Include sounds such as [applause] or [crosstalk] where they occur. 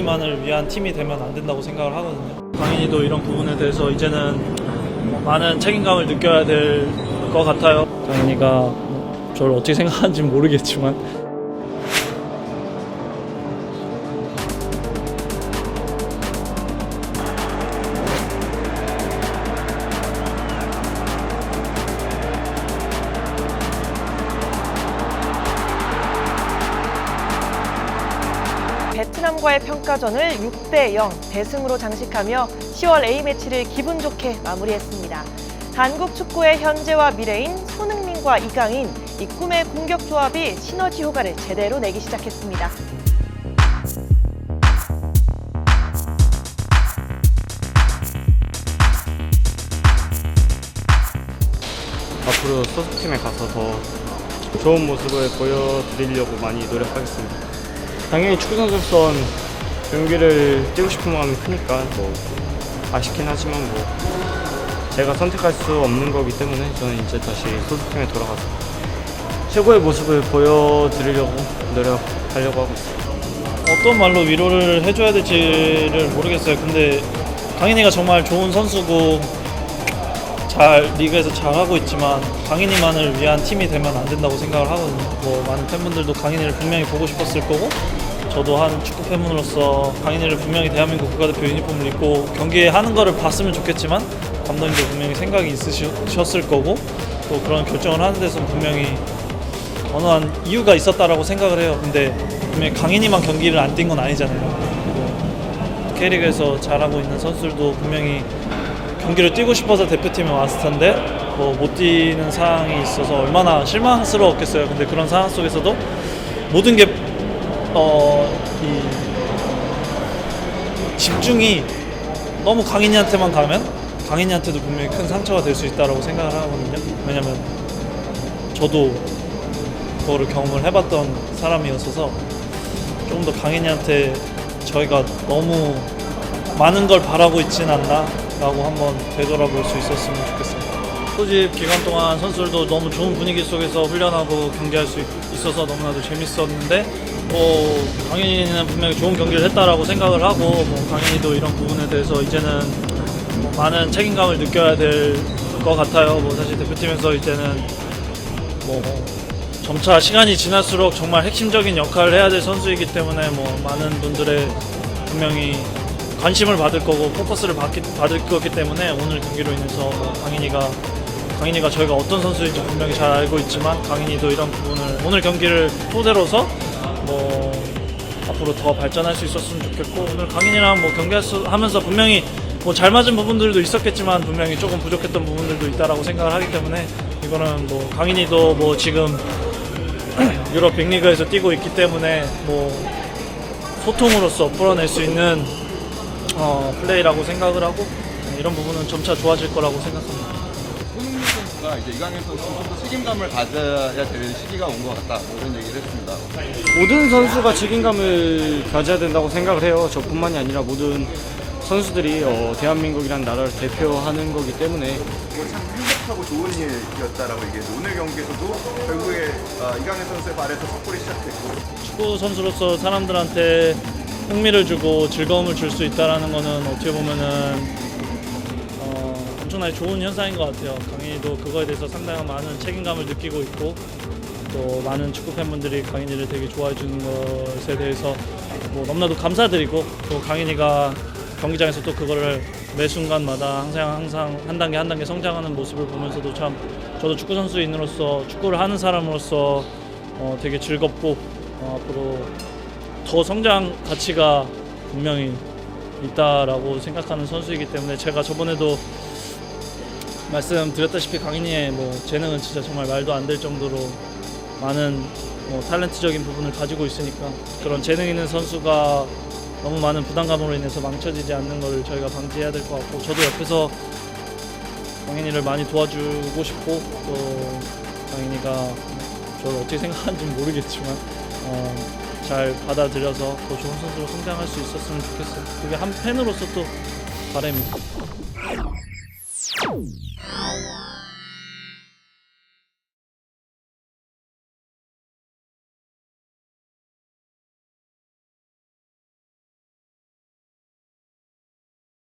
강인이만을 위한 팀이 되면 안 된다고 생각을 하거든요. 강인이도 이런 부분에 대해서 이제는 많은 책임감을 느껴야 될 것 같아요. 강인이가 저를 어떻게 생각하는지 모르겠지만 베트남과의 평가전을 6대 0 대승으로 장식하며 10월 A매치를 기분 좋게 마무리했습니다. 한국 축구의 현재와 미래인 손흥민과 이강인, 이 꿈의 공격 조합이 시너지 효과를 제대로 내기 시작했습니다. 앞으로 소속팀에 가서 더 좋은 모습을 보여드리려고 많이 노력하겠습니다. 당연히 축구 선수로선 경기를 뛰고 싶은 마음이 크니까 뭐 아쉽긴 하지만 뭐 제가 선택할 수 없는 거기 때문에 저는 이제 다시 소속팀에 돌아가서 최고의 모습을 보여드리려고 노력하려고 하고 있습니다. 어떤 말로 위로를 해줘야 될지를 모르겠어요. 근데 강인이가 정말 좋은 선수고 잘 리그에서 잘하고 있지만 강인이만을 위한 팀이 되면 안 된다고 생각을 하거든요. 뭐 많은 팬분들도 강인이를 분명히 보고 싶었을 거고 저도 한 축구 팬으로서 강인이를 분명히 대한민국 국가대표 유니폼을 입고 경기에 하는 거를 봤으면 좋겠지만 감독님도 분명히 생각이 있으셨을 거고 또 그런 결정을 하는 데서는 분명히 어느 한 이유가 있었다라고 생각을 해요. 근데 분명히 강인이만 경기를 안 뛴 건 아니잖아요. 그리고 K리그에서 잘하고 있는 선수들도 분명히 경기를 뛰고 싶어서 대표팀에 왔을 텐데 뭐 못 뛰는 상황이 있어서 얼마나 실망스러웠겠어요. 근데 그런 상황 속에서도 모든 게 어, 이 집중이 너무 강인이한테만 가면 강인이한테도 분명히 큰 상처가 될 수 있다라고 생각을 하거든요. 왜냐면 저도 그거를 경험을 해봤던 사람이었어서 조금 더 강인이한테 저희가 너무 많은 걸 바라고 있진 않나라고 한번 되돌아볼 수 있었으면 좋겠습니다. 소집 기간 동안 선수들도 너무 좋은 분위기 속에서 훈련하고 경기할 수 있- 있어서 너무나도 재밌었는데 뭐 강인이는 분명히 좋은 경기를 했다라고 생각을 하고 뭐 강인이도 이런 부분에 대해서 이제는 뭐 많은 책임감을 느껴야 될 것 같아요. 뭐 사실 대표팀에서 이제는 뭐 점차 시간이 지날수록 정말 핵심적인 역할을 해야 될 선수이기 때문에 뭐 많은 분들의 분명히 관심을 받을 거고 포커스를 받기, 받을 거기 때문에 오늘 경기로 인해서 뭐 강인이가 강인이가 저희가 어떤 선수인지 분명히 잘 알고 있지만 강인이도 이런 부분을 오늘 경기를 토대로서 뭐 앞으로 더 발전할 수 있었으면 좋겠고 오늘 강인이랑 뭐 경기하면서 분명히 뭐 잘 맞은 부분들도 있었겠지만 분명히 조금 부족했던 부분들도 있다라고 생각을 하기 때문에 이거는 뭐 강인이도 뭐 지금 [clears throat] 유럽 빅리그에서 뛰고 있기 때문에 뭐 소통으로서 풀어낼 수 있는 어, 플레이라고 생각을 하고 이런 부분은 점차 좋아질 거라고 생각합니다. 선수가 이제 이강인 선수 좀더 책임감을 가져야 될 시기가 온 것 같다 뭐 이런 얘기를 했습니다. 모든 선수가 책임감을 가져야 된다고 생각을 해요. 저뿐만이 아니라 모든 선수들이 어, 대한민국이라는 나라를 대표하는 거기 때문에 뭐참 행복하고 좋은 일이었다라고 얘기해서 오늘 경기에서도 결국에 어, 이강인 선수의 발에서 석골이 시작됐고 축구 선수로서 사람들한테 흥미를 주고 즐거움을 줄 수 있다라는 거는 어떻게 보면은 어, 엄청나게 좋은 현상인 것 같아요. 강인이도 그거에 대해서 상당한 많은 책임감을 느끼고 있고 또 많은 축구 팬분들이 강인이를 되게 좋아해 주는 것에 대해서 뭐 너무나도 감사드리고 또 강인이가 경기장에서 또 그거를 매 순간마다 항상 항상 한 단계 한 단계 성장하는 모습을 보면서도 참 저도 축구 선수인으로서 축구를 하는 사람으로서 어, 되게 즐겁고 어, 앞으로 더 성장 가치가 분명히 있다라고 생각하는 선수이기 때문에 제가 저번에도 말씀드렸다시피 강인이의 뭐 재능은 진짜 정말 말도 안 될 정도로 많은 뭐 탤런트적인 부분을 가지고 있으니까 그런 재능 있는 선수가 너무 많은 부담감으로 인해서 망쳐지지 않는 것을 저희가 방지해야 될 것 같고 저도 옆에서 강인이를 많이 도와주고 싶고 또 강인이가 저를 어떻게 생각하는지 는 모르겠지만 어, 잘 받아들여서 더 좋은 선수로 성장할 수 있었으면 좋겠어요. 그게 한 팬으로서 또 바람입니다. Oh!